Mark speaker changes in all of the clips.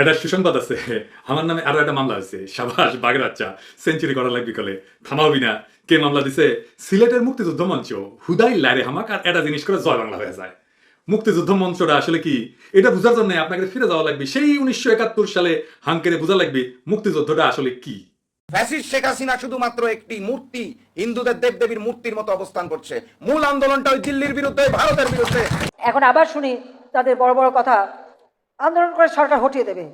Speaker 1: একটা সুসংবাদ আছে। আমার নামে আরও একটা মামলা আছে সাবাস বাগের বাচ্চা সেঞ্চুরি করা লাগবে কলে। থামাবি না। কে মামলা দিছে? সিলেটের মুক্তিযুদ্ধ মঞ্চ হুদাই লারে হামাক আর একটা জিনিস করে জয় বাংলা হয়ে যায়। মুক্তিযুদ্ধ মঞ্চটা আসলে কি? এটা বোঝার জন্য আপনাকে ফিরে যাওয়া লাগবে। সেই উনিশশো একাত্তর সালে হাঙ্কেরে বোঝা লাগবে মুক্তিযুদ্ধটা আসলে কি।
Speaker 2: ফ্যাসিস্ট শেখ হাসিনা শুধুমাত্র একটি মূর্তি হিন্দুদের দেবদেবীর মূর্তির মতো অবস্থান করছে। মূল আন্দোলনটা ওই দিল্লির বিরুদ্ধে ভারতের বিরুদ্ধে।
Speaker 3: এখন আবার শুনি তাদের বড় বড় কথা। আন্দোলন করে সরকার হটিয়ে দেবে।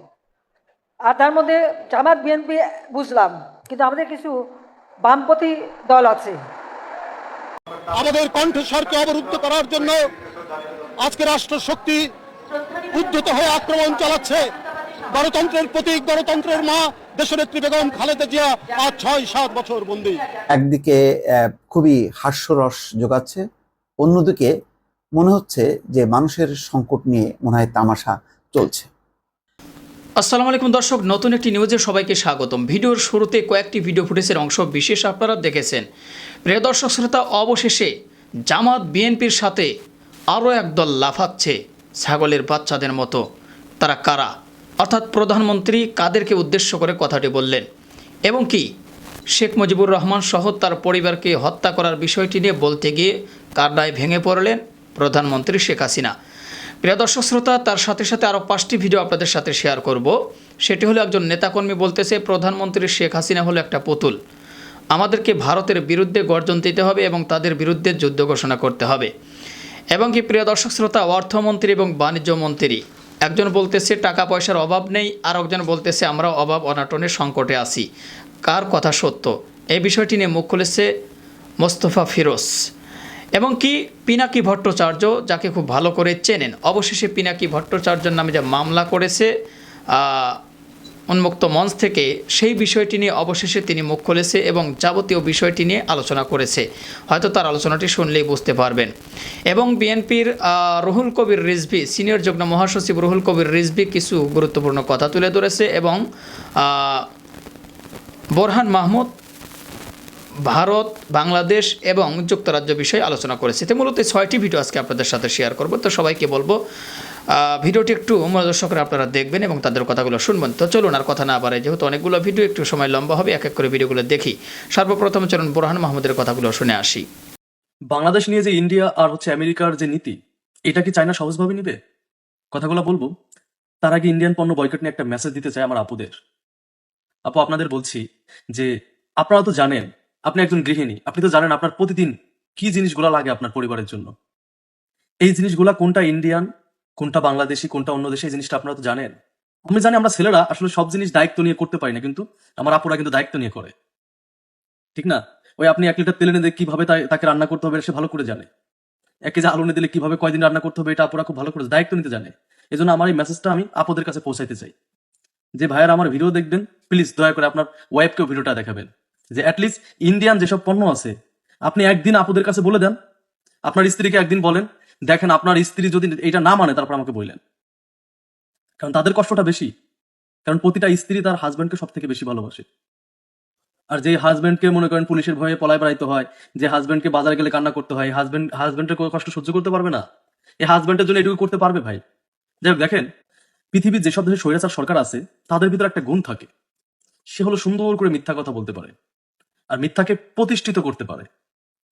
Speaker 3: আর তার মধ্যে জামাত বিএনপি বুঝলাম কিন্তু আমাদের কিছু বামপন্থী দল আছে।
Speaker 4: আমাদের কণ্ঠস্বরকে অবরুদ্ধ করার জন্য আজকে রাষ্ট্র শক্তি উদ্ধত হয়ে আক্রমণ চালাচ্ছে। গণতন্ত্রের প্রতীক গণতন্ত্রের মা দেশনেত্রী বেগম খালেদা জিয়া আজ ছয় সাত বছর বন্দী।
Speaker 5: একদিকে আহ, খুবই হাস্যরস যোগাচ্ছে অন্যদিকে মনে হচ্ছে যে মানুষের সংকট নিয়ে মনে হয় তামাশা চলছে।
Speaker 6: আসসালামু আলাইকুম দর্শক, নতুন একটি নিউজে সবাইকে স্বাগতম। ভিডিওর শুরুতে কয়েকটি ভিডিও ফুটেজের অংশ বিশেষ আপনারা দেখেছেন। প্রিয় দর্শক শ্রোতা, অবশেষে জামাত বিএনপির সাথে আরও একদল লাফাচ্ছে ছাগলের বাচ্চাদের মতো। তারা কারা? অর্থাৎ প্রধানমন্ত্রী কাদেরকে উদ্দেশ্য করে কথাটি বললেন। এবং কি? শেখ মুজিবুর রহমান সহ তার পরিবারকে হত্যা করার বিষয়টি নিয়ে বলতে গিয়ে কারডায় ভেঙে পড়লেন প্রধানমন্ত্রী শেখ হাসিনা। প্রিয় দর্শক শ্রোতা, তার সাথে সাথে আরও পাঁচটি ভিডিও আপনাদের সাথে শেয়ার করব। সেটি হলো একজন নেতাকর্মী বলতেছে, প্রধানমন্ত্রী শেখ হাসিনা হলো একটা পুতুল। আমাদেরকে ভারতের বিরুদ্ধে গর্জন দিতে হবে এবং তাদের বিরুদ্ধে যুদ্ধ ঘোষণা করতে হবে। এবং কি, প্রিয় দর্শক শ্রোতা, অর্থমন্ত্রী এবং বাণিজ্য মন্ত্রী। একজন বলতেছে, টাকা পয়সার অভাব নেই। আর একজন বলতেছে আমরা অভাব অনাটনের সংকটে আছি। কার কথা সত্য? এই বিষয়টি নিয়ে মুখ খুলেছে মোস্তফা ফিরোজ। এবং কি পিনাকি ভট্টাচার্য, যাকে খুব ভালো করে চেনেন, অবশেষে পিনাকি ভট্টাচার্যর নামে যে মামলা করেছে উন্মুক্ত মঞ্চ থেকে, সেই বিষয়টি নিয়ে অবশেষে তিনি মুখ খুলেছে এবং যাবতীয় বিষয়টি নিয়ে আলোচনা করেছে। হয়তো তার আলোচনাটি শুনলেই বুঝতে পারবেন। এবং বিএনপির রুহুল কবির রিজভি, সিনিয়র যুগ্ম মহাসচিব রুহুল কবির রিজভি কিছু গুরুত্বপূর্ণ কথা তুলে ধরেছে এবং বোরহান মাহমুদ ভারত, বাংলাদেশ এবং যুক্তরাজ্য বিষয়ে আলোচনা করেছে। তো মূলত ছয়টি ভিডিও আজকে আপনাদের সাথে শেয়ার করব। তো সবাইকে বলব ভিডিওটি একটু মনোদর্শকরা আপনারা দেখবেন এবং তাদের কথাগুলো শুনবেন। তো চলুন আর কথা না বাড়াই, যেহেতু অনেকগুলো ভিডিও, একটু সময় লম্বা হবে, এক এক করে ভিডিওগুলো দেখি। সর্বপ্রথম চলুন বোরহান মাহমুদের কথাগুলো শুনে আসি।
Speaker 7: বাংলাদেশ নিয়ে যে ইন্ডিয়া আর হচ্ছে আমেরিকার যে নীতি, এটা কি চায়না সহজভাবে নিবে? কথাগুলো বলব। তার আগে ইন্ডিয়ান পণ্য বয়কট নিয়ে একটা মেসেজ দিতে চাই আমার আপুদের। আপু, আপনাদের বলছি যে, আপনারা তো জানেন আপনি একজন গৃহিণী, আপনি তো জানেন আপনার প্রতিদিন কি জিনিসগুলো লাগে আপনার পরিবারের জন্য। এই জিনিসগুলা কোনটা ইন্ডিয়ান কোনটা বাংলাদেশি, কোনটা অন্য দেশে, এই জিনিসটা আপনারা তো জানেন। আমি জানি আমরা ছেলেরা আসলে সব জিনিস দায়িত্ব নিয়ে করতে পারি না, কিন্তু আমার আপুরা কিন্তু দায়িত্ব নিয়ে করে। ঠিক না? ওই আপনি এক লিটার তেল এনে দিয়ে কীভাবে তাকে রান্না করতে হবে সে ভালো করে জানে। এক কেজি আলু দিলে কীভাবে কয়দিন রান্না করতে হবে এটা আপুরা খুব ভালো করে দায়িত্ব নিতে জানে। এই জন্য আমার এই মেসেজটা আমি আপুদের কাছে পৌঁছাইতে চাই। যে ভাইয়ার আমার ভিডিও দেখবেন প্লিজ দয়া করে আপনার ওয়াইফকেও ভিডিওটা দেখাবেন। যে অ্যাটলিস্ট ইন্ডিয়ান যেসব পণ্য আছে, আপনি একদিন আপুদের কাছে বলে দেন, আপনার স্ত্রীকে একদিন বলেন, দেখেন আপনার স্ত্রী যদি এটা না মানে তারপর আমাকে বললেন কারণ তাদের কষ্টটা বেশি। কারণ প্রতিটা স্ত্রী তার হাজবেন্ডকে সব থেকে বেশি ভালোবাসে। আর যে হাজবেন্ডকে মনে করেন পুলিশের ভয়ে পলায় বেড়াইতে হয়, যে হাজব্যান্ডকে বাজারে গেলে কান্না করতে হয় হাজবেন্ড হাজবেন্ডের কষ্ট সহ্য করতে পারবে না। এই হাজব্যান্ডের জন্য এটুকু করতে পারবে ভাই। যাই দেখেন, পৃথিবীর যেসব দেশে স্বৈরাচার সরকার আছে, তাদের ভিতরে একটা গুণ থাকে। সে হলো সুন্দর করে মিথ্যা কথা বলতে পারে। আর মিথ্যাকে প্রতিষ্ঠিত করতে পারে।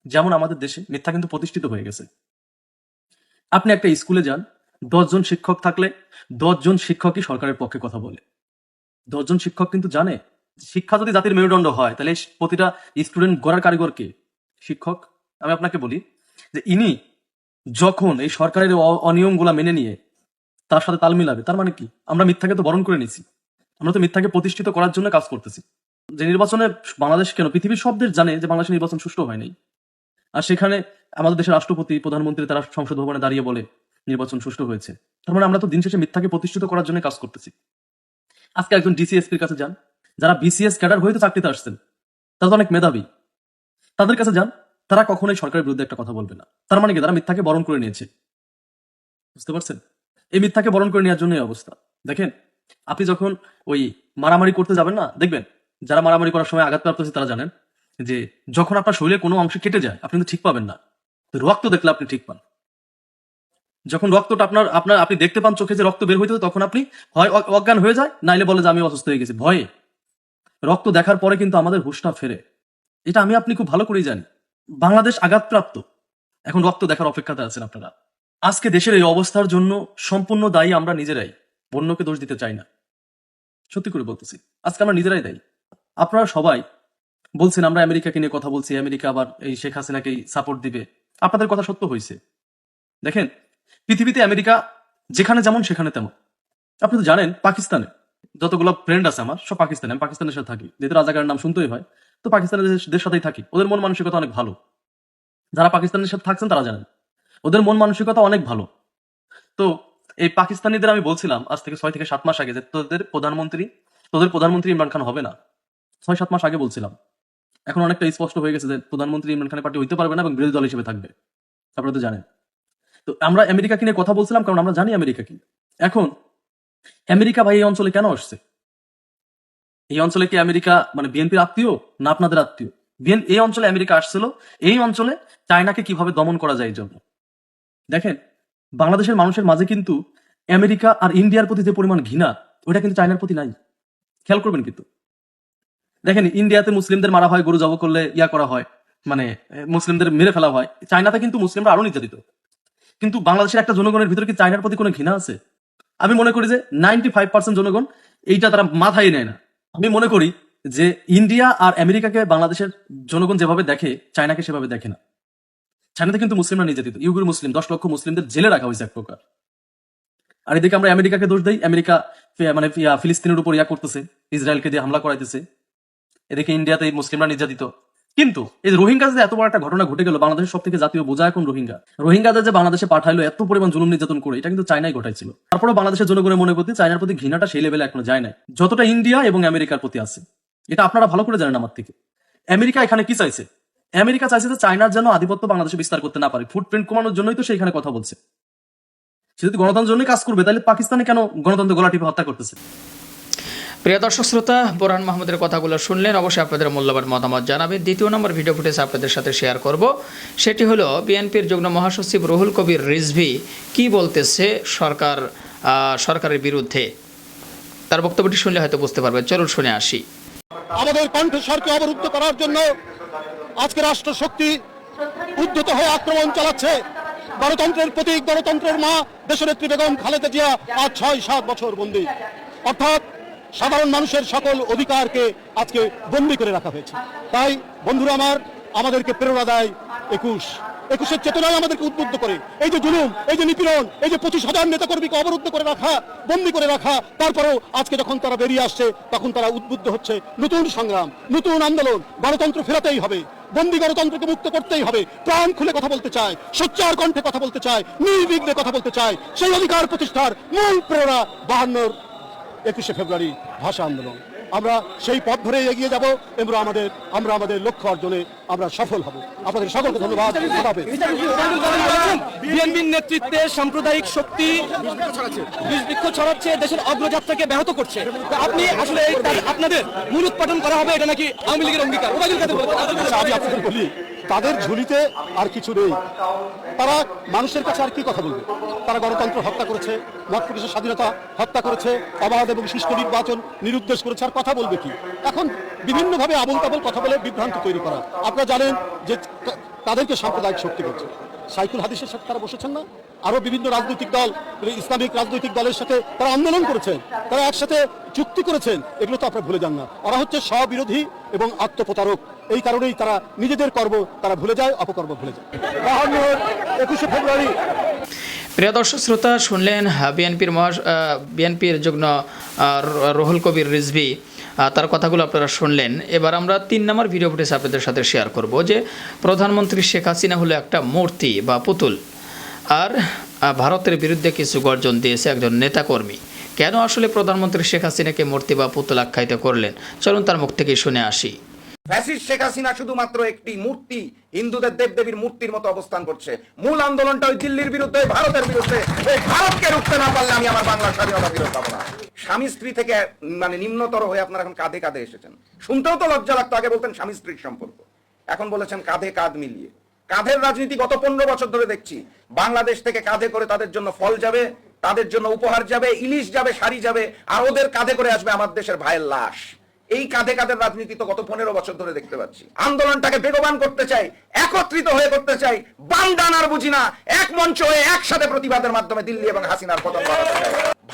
Speaker 7: যেমন আমাদের দেশে মিথ্যা কিন্তু প্রতিষ্ঠিত হয়ে গেছে। আপনি একটা স্কুলে যান দশজন শিক্ষক থাকলে দশজন শিক্ষকই সরকারের পক্ষে কথা বলে। দশজন শিক্ষক কিন্তু জানে, শিক্ষা যদি জাতির মেরুদণ্ড হয়, তাহলে প্রতিটা স্টুডেন্ট গড়ার কারিগর কে? শিক্ষক, আমি আপনাকে বলি যে ইনি যখন এই সরকারের অনিয়মগুলা মেনে নিয়ে তার সাথে তাল মিলাবে, তার মানে কি? আমরা মিথ্যাকে তো বরণ করে নিছি। আমরা তো মিথ্যাকে প্রতিষ্ঠিত করার জন্য কাজ করতেছি। যে নির্বাচনে বাংলাদেশ কেন, পৃথিবীর সব দেশ জানে যে বাংলাদেশের নির্বাচন সুষ্ঠু হয় নাই আর সেখানে আমাদের দেশের রাষ্ট্রপতি, প্রধানমন্ত্রী তারা সংসদ ভবনে দাঁড়িয়ে বলে নির্বাচন সুষ্ঠু হয়েছে। তার মানে আমরা তো দিন শেষে মিথ্যাকে প্রতিষ্ঠিত করার জন্য কাজ করতেছি। আজকে একজন ডিসিএসপির কাছে যান, যারা বিসিএস ক্যাডার হয়ে তো চাকরিতে আসছেন, তারা তো অনেক মেধাবী। তাদের কাছে যান, তারা কখনোই সরকারের বিরুদ্ধে একটা কথা বলবে না। তার মানে কি, তারা মিথ্যাকে বরণ করে নিয়েছে। বুঝতে পারছেন? এই মিথ্যাকে বরণ করে নেওয়ার জন্য অবস্থা। দেখেন, আপনি যখন ওই মারামারি করতে যাবেন না, দেখবেন যারা মারামারি করার সময় আঘাতপ্রাপ্ত হচ্ছে তারা জানেন যে যখন আপনার শরীরে কোনো অংশ কেটে যায়, আপনি কিন্তু ঠিক পাবেন না। রক্ত দেখলে আপনি ঠিক পান। যখন রক্তটা আপনার আপনার, আপনি দেখতে পান চোখে যে রক্ত বের হইতে তখন আপনি হয় অজ্ঞান হয়ে যায়, নাইলে বলে যে আমি অসুস্থ হয়ে গেছি, ভয়ে। রক্ত দেখার পরে কিন্তু আমাদের হুশটা ফেরে। এটা আমি, আপনি খুব ভালো করেই জানি। বাংলাদেশ আঘাতপ্রাপ্ত। এখন রক্ত দেখার অপেক্ষাতে আছেন আপনারা। আজকে দেশের এই অবস্থার জন্য সম্পূর্ণ দায়ী আমরা নিজেরাই। অন্যকে দোষ দিতে চাই না। সত্যি করে বলতেছি, আজকে আমরা নিজেরাই দায়ী। আপনারা সবাই বলছেন, আমরা আমেরিকাকে নিয়ে কথা বলছি, আমেরিকা আবার এই শেখ হাসিনাকেই সাপোর্ট দিবে। আপনাদের কথা সত্য হয়েছে। দেখেন, পৃথিবীতে আমেরিকা যেখানে যেমন, সেখানে তেমন। আপনি তো জানেন, পাকিস্তানে যতগুলো ফ্রেন্ড আছে আমার, সব পাকিস্তানে, আমি পাকিস্তানের সাথে থাকি। যেহেতু রাজাকারের নাম শুনতেই হয়, তো পাকিস্তানের দেশ সাথেই থাকি। ওদের মন মানসিকতা অনেক ভালো। যারা পাকিস্তানের সাথে থাকছেন, তারা জানেন। ওদের মন মানসিকতা অনেক ভালো। তো এই পাকিস্তানিদের আমি বলছিলাম, আজ থেকে ছয় থেকে সাত মাস আগে যে তোদের প্রধানমন্ত্রী তোদের প্রধানমন্ত্রী ইমরান খান হবে না। ছয় সাত মাস আগে বলছিলাম। এখন অনেকটা স্পষ্ট হয়ে গেছে যে প্রধানমন্ত্রী ইমরান খানের পার্টি হইতে পারবে না এবং বিরোধী দল হিসেবে থাকবে। আপনারা তো জানেন। তো আমরা আমেরিকাকে নিয়ে কথা বলছিলাম? কারণ আমরা জানি আমেরিকা কি। এখন, আমেরিকা ভাই এই অঞ্চলে কেন আসছে? এই অঞ্চলে কি আমেরিকা মানে বিএনপির আত্মীয় না আপনাদের আত্মীয়? বিএন এই অঞ্চলে আমেরিকা আসছিল, এই অঞ্চলে চায়নাকে কীভাবে দমন করা যায় জন্য? দেখেন, বাংলাদেশের মানুষের মাঝে কিন্তু আমেরিকা আর ইন্ডিয়ার প্রতি যে পরিমাণ ঘৃণা, ওটা কিন্তু চায়নার প্রতি নাই। খেয়াল করবেন কিন্তু। দেখেন, ইন্ডিয়াতে মুসলিমদের মারা হয়, গরু জব করলে ইয়া করা হয় মানে মুসলিমদের মেরে ফেলা হয়। চায়নাতে কিন্তু মুসলিমরা আরও নির্যাতিত। কিন্তু বাংলাদেশের একটা জনগণের ভিতরে কি চায়নার প্রতি কোনো ঘৃণা আছে? আমি মনে করি যে নাইনটি ফাইভ পার্সেন্ট জনগণ এইটা তারা মাথায় নেয় না। আমি মনে করি যে ইন্ডিয়া আর আমেরিকাকে বাংলাদেশের জনগণ যেভাবে দেখে, চায়নাকে সেভাবে দেখে না। চায়নাতে কিন্তু মুসলিমরা নির্যাতিত। ইউগুর মুসলিম, দশ লক্ষ মুসলিমদের জেলে রাখা হয়েছে এক প্রকার। আর এদিকে আমরা আমেরিকাকে দোষ দেই, আমেরিকা মানে ফিলিস্তিনের উপর ইয়া করতেছে, ইসরায়েলকে দিয়ে হামলা করাইতেছে। এদিকে ইন্ডিয়াতে মুসলিমরা নির্যাতিত। কিন্তু এই রোহিঙ্গা যে এত বড় একটা ঘটনা ঘটে গেল, বাংলাদেশের সব থেকে জাতীয় বোঝা এখন রোহিঙ্গা। রোহিঙ্গাদের যে বাংলাদেশে পাঠাইলো, এত পরিমাণ জুলুম নির্যাতন করে, এটা কিন্তু চায়নাই ঘটাইছিল। তারপরে বাংলাদেশের জনগণের মনে প্রতি চায়নার প্রতি ঘৃণাটা সেই লেভেলে এখনও যায় নাই। যতটা ইন্ডিয়া এবং আমেরিকার প্রতি আছে। এটা আপনারা ভালো করে জানেন আমার থেকে। আমেরিকা এখানে কি চাইছে? আমেরিকা চাইছে যে চায়নার যেন আধিপত্য বাংলাদেশে বিস্তার করতে না পারে। ফুটপ্রিন্ট কমানোর জন্যই তো সেখানে কথা বলছে। সে যদি গণতন্ত্রের জন্যই কাজ করবে, তাহলে পাকিস্তানে কেন গণতন্ত্র গলা টিপে হত্যা করতেছে?
Speaker 6: প্রিয় দর্শক শ্রোতা, বোরহান মাহমুদের কথাগুলো শুনলেন। অবশ্যই আপনাদের মূল্যবান মতামত জানাবেন। দ্বিতীয় নম্বর ভিডিও ফুটেজ আপনাদের সাথে শেয়ার করব। সেটি হলো, বিএনপির যুগ্ম মহাসচিব রুহুল কবির রিজভি কি বলতেছে সরকার সরকারের বিরুদ্ধে? তার বক্তব্যটি শুনলে হয়তো বুঝতে পারবেন। চলুন শুনে আসি।
Speaker 4: আমাদের কণ্ঠস্বরকে অবরুদ্ধ করার জন্য আজকে রাষ্ট্র শক্তি উদ্ধত হয়ে আক্রমণ চালাচ্ছে। গণতন্ত্রের প্রতীক, গণতন্ত্রের মা, দেশনেত্রী বেগম খালেদা জিয়া আজ ছয়, সাত বছর বন্দী। অর্থাৎ সাধারণ মানুষের সকল অধিকারকে আজকে বন্দী করে রাখা হয়েছে। তাই বন্ধুরা আমার, আমাদেরকে প্রেরণা দেয় একুশ। একুশের চেতনায় আমাদেরকে উদ্বুদ্ধ করে। এই যে জুলুম, এই যে নিপীড়ন, এই যে পঁচিশ হাজার নেতাকর্মীকে অবরুদ্ধ করে রাখা, বন্দী করে রাখা, তারপরেও আজকে যখন তারা বেরিয়ে আসছে, তখন তারা উদ্বুদ্ধ হচ্ছে। নতুন সংগ্রাম, নতুন আন্দোলন, গণতন্ত্র ফেরাতেই হবে। বন্দি গণতন্ত্রকে মুক্ত করতেই হবে। প্রাণ খুলে কথা বলতে চায়, সোচ্চার কণ্ঠে কথা বলতে চায়, নির্বিঘ্নে কথা বলতে চায়। সেই অধিকার প্রতিষ্ঠার মূল প্রেরণা বাহান্নর একুশে ফেব্রুয়ারি ভাষা আন্দোলন। আমরা সেই পথ ধরে এগিয়ে যাব এবং আমাদের আমরা আমাদের লক্ষ্য অর্জনে আমরা সফল হব। আপনাদের সকলকে ধন্যবাদ।
Speaker 8: বিএনপির নেতৃত্বে সাম্প্রদায়িক শক্তি বিষবৃক্ষ ছড়াচ্ছে দেশের অগ্রযাত্রাকে ব্যাহত করছে। আপনি আসলে আপনাদের মূল উৎপাদন করা হবে এটা নাকি আওয়ামী লীগের অঙ্গীকার।
Speaker 4: আচ্ছা, আমি আপনাদের বলি তাদের ঝুলিতে আর কিছু নেই। তারা মানুষের কাছে আর কি কথা বলবে? তারা গণতন্ত্র হত্যা করেছে মত স্বাধীনতা হত্যা করেছে, অবাধ এবং সুষ্ঠু নির্বাচন নিরুদ্দেশ করেছে, আর কথা বলবে কি? এখন বিভিন্নভাবে আবল তাবল কথা বলে বিভ্রান্তি তৈরি করা। আপনারা জানেন যে তাদেরকে সাম্প্রদায়িক শক্তি করছে সাইকুল হাদিসের সাথে তারা বসেছেন না? আরও বিভিন্ন রাজনৈতিক দল ইসলামিক রাজনৈতিক দলের সাথে তারা আন্দোলন করেছেন, তারা একসাথে চুক্তি করেছেন, এগুলো তো আপনারা ভুলে যান না। ওরা হচ্ছে স্ববিরোধী এবং আত্মপ্রতারক। এই কারণেই তারা নিজেদের কর্ম তারা ভুলে যায়, অপকর্ম ভুলে যায়। একুশে ফেব্রুয়ারি।
Speaker 6: প্রিয় দর্শক, শ্রোতা, শুনলেন বিএনপির মহা বিএনপির র- রুহুল কবির রিজভি তার কথাগুলো আপনারা শুনলেন। এবার আমরা তিন নম্বর ভিডিও ফুটেজ আপনাদের সাথে শেয়ার করব যে প্রধানমন্ত্রী শেখ হাসিনা হলো একটা মূর্তি বা পুতুল। আর ভারতের বিরুদ্ধে কিছু গর্জন দিয়েছে একজন নেতাকর্মী। কেন আসলে প্রধানমন্ত্রী শেখ হাসিনাকে মূর্তি বা পুতুল আখ্যায়িত করলেন? চলুন তার মুখ থেকে শুনে আসি।
Speaker 2: ফ্যাসিস্ট শেখ হাসিনা শুধুমাত্র একটি মূর্তি, হিন্দুদের দেবদেবীর মূর্তির মতো অবস্থান করছে। মূল আন্দোলনটা ওই দিল্লির বিরুদ্ধে, ভারতের বিরুদ্ধে। ওই ভারতকে রুখতে না পারলে আমি আমার বাংলার স্বাধীনতা ফিরত পাবো না। স্বামী স্ত্রী থেকে মানে নিম্নতর হয়ে আপনারা এখন কাঁধে কাঁধে এসেছেন। শুনতেও তো লজ্জা লাগতো, আগে বলতেন স্বামী স্ত্রীর সম্পর্ক। এখন বলেছেন কাঁধে কাঁধ মিলিয়ে। কাঁধের রাজনীতি গত পনেরো বছর ধরে দেখছি। বাংলাদেশ থেকে কাঁধে করে তাদের জন্য ফল যাবে, তাদের জন্য উপহার যাবে, ইলিশ যাবে, শাড়ি যাবে, আর ওদের কাঁধে করে আসবে আমার দেশের ভাইয়ের লাশ। এই কাঁধে কাঁধের রাজনীতি তো গত পনেরো বছর ধরে দেখতে পাচ্ছি। আন্দোলনটাকে বেগবান করতে চাই, একত্রিত হয়ে করতে চাই, বান্দান আর বুঝি না, এক মঞ্চ হয়ে একসাথে প্রতিবাদের মাধ্যমে দিল্লি এবং হাসিনার পতন